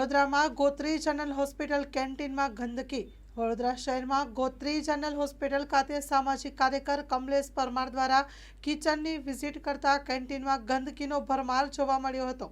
વડોદરામાં Gotri general hospital કેન્ટીનમાં ગંદકી. વડોદરા શહેરમાં ગોત્રી જનરલ હોસ્પિટલ ખાતે સામાજિક કાર્યકર કમલેશ પરમાર દ્વારા કિચનની વિઝિટ કરતા કેન્ટીનમાં ગંદકીનો ભરમાર જોવા મળ્યો હતો.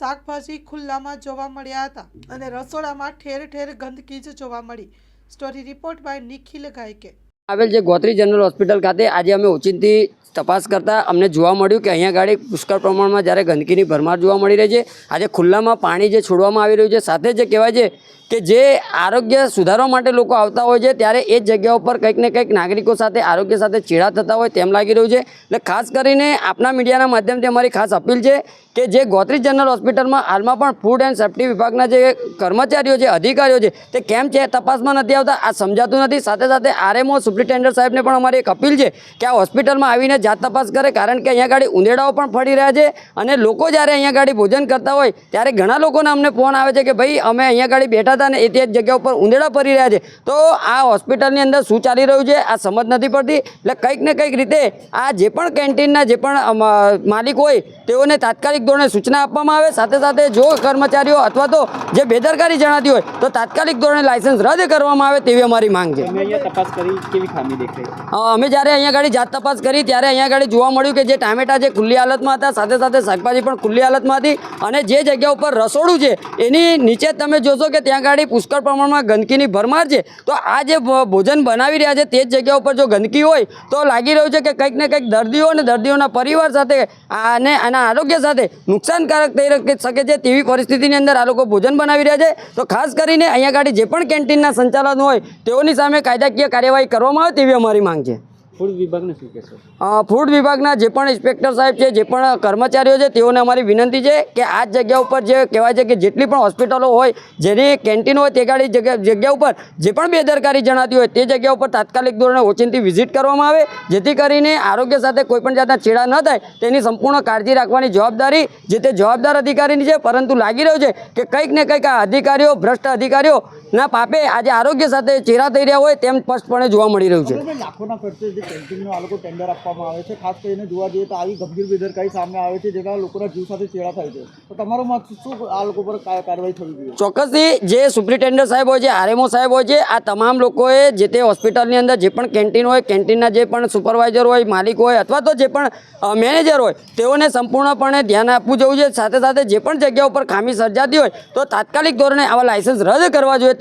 શાકભાજી ખુલ્લામાં જોવા મળ્યા હતા અને રસોડામાં ઠેર ઠેર ગંદકી જ જોવા મળી. Story report by Nikhil Gayke. આવેલ જે ગોત્રી જનરલ હોસ્પિટલ ખાતે આજે અમે ઓચિંતી તપાસ કરતા અમને જોવા મળ્યું કે અહીંયા ગાડી પુષ્કળ પ્રમાણમાં જ્યારે ગંદકીની ભરમાર જોવા મળી રહી છે. આજે ખુલ્લામાં પાણી જે છોડવામાં આવી રહ્યું છે, સાથે જે કહેવાય છે કે જે આરોગ્ય સુધારવા માટે લોકો આવતા હોય છે, ત્યારે એ જગ્યા ઉપર કંઈક ને કંઈક નાગરિકો સાથે, આરોગ્ય સાથે ચેડા થતા હોય તેમ લાગી રહ્યું છે. એટલે ખાસ કરીને આપના મીડિયાના માધ્યમથી અમારી ખાસ અપીલ છે કે જે ગોત્રી જનરલ હોસ્પિટલમાં હાલમાં પણ ફૂડ એન્ડ સેફ્ટી વિભાગના જે કર્મચારીઓ છે, અધિકારીઓ છે, તે કેમ છે તપાસમાં નથી આવતા? આ સમજાતું નથી. સાથે સાથે આરએમઓ સુપ્રિન્ટેન્ડન્ટ સાહેબને પણ અમારી એક અપીલ છે કે આ હોસ્પિટલમાં આવીને જાત તપાસ કરે, કારણ કે અહીંયા ગાડી ઉંદેડાઓ પણ ફરી રહ્યા છે અને લોકો જ્યારે અહીંયા ગાડી ભોજન કરતા હોય, ત્યારે ઘણા લોકોને અમને ફોન આવે છે કે ભાઈ, અમે અહીંયા ગાડી બેઠા હતા ને એ તે જગ્યા ઉપર ઉંદેડા ફરી રહ્યા છે. તો આ હોસ્પિટલની અંદર શું ચાલી રહ્યું છે, આ સમજ નથી પડતી. એટલે કંઈક ને કંઈક રીતે આ જે પણ કેન્ટીનના જે પણ માલિક હોય, તેઓને તાત્કાલિક ધોરણે સૂચના આપવામાં આવે સાથે સાથે જો કર્મચારીઓ અથવા તો જે બેદરકારી જણાતી હોય તો તાત્કાલિક ધોરણે લાયસન્સ રદ કરવામાં આવે તેવી અમારી માંગ છે. અમે જ્યારે અહીંયા ગાડી જાત તપાસ કરી ત્યારે અહીંયા ગાડી જોવા મળ્યું કે જે ટામેટા જે ખુલ્લી હાલતમાં હતા સાથે સાથે શાકભાજી પણ ખુલ્લી હાલતમાં હતી અને જે જગ્યા ઉપર રસોડું છે એની નીચે તમે જોશો કે ત્યાં ગાડી પુષ્કળ પ્રમાણમાં ગંદકીની ભરમાર છે. તો આ જે ભોજન બનાવી રહ્યા છે તે જ જગ્યા ઉપર જો ગંદકી હોય તો લાગી રહ્યું છે કે કંઈક ને કંઈક દર્દીઓ અને દર્દીઓના પરિવાર સાથે અને આના આરોગ્ય સાથે નુકસાનકારક થઈ શકે છે તેવી પરિસ્થિતિની અંદર આ લોકો ભોજન બનાવી રહ્યા છે. તો ખાસ કરીને અહીંયા ગાડી જે પણ કેન્ટીનના સંચાલન હોય તેઓની સામે કાયદાકીય કાર્યવાહી કરવામાં આવે તેવી અમારી માંગ છે. ફૂડ વિભાગને જે પણ ઇન્સ્પેક્ટર સાહેબ છે, જે પણ કર્મચારીઓ છે, તેઓને અમારી વિનંતી છે કે આ જગ્યા ઉપર જે કહેવાય છે કે જેટલી પણ હોસ્પિટલો હોય, જેની કેન્ટીન હોય તે ગાડી જગ્યા ઉપર જે પણ બેદરકારી જણાતી હોય તે જગ્યા ઉપર તાત્કાલિક ધોરણે ઓચિંતી વિઝિટ કરવામાં આવે, જેથી કરીને આરોગ્ય સાથે કોઈ પણ જાતના છેડા ન થાય, તેની સંપૂર્ણ કાળજી રાખવાની જવાબદારી જે તે જવાબદાર અધિકારીની છે, પરંતુ લાગી રહ્યું છે કે કંઈક ને કંઈક આ અધિકારીઓ, ભ્રષ્ટ અધિકારીઓના પાપે આજે આરોગ્ય સાથે ચેરા થઈ રહ્યા હોય તેમ સ્પષ્ટપણે જોવા મળી રહ્યું છે. લાખોના ખર્ચે જે કેન્ટીનનું આ લોકો ટેન્ડર આપવામાં આવે છે ખાસ કરીને જોવા જઈએ તો આવી ગંભીર બેદરકારી સામે આવે છે જેના લોકોના જીવ સાથે ચેડા થાય છે. તો તમારો મત શું આ લોકો પર કાર્યવાહી થવી જોઈએ? ચોક્કસથી જે સુપ્રિન્ટેન્ડન્ટ સાહેબ હોય છે આરએમઓ સાહેબ હોય છે આ તમામ લોકોએ જે તે હોસ્પિટલની અંદર જે પણ કેન્ટીન હોય કેન્ટીનના જે પણ સુપરવાઇઝર હોય માલિક હોય અથવા તો જે પણ મેનેજર હોય તેઓને સંપૂર્ણપણે ધ્યાન આપવું જોઈએ. છે સાથે સાથે જે પણ જગ્યા ઉપર ખામી સર્જાતી હોય તો તાત્કાલિક ધોરણે આવા લાયસન્સ રદ કરવા જોઈએ.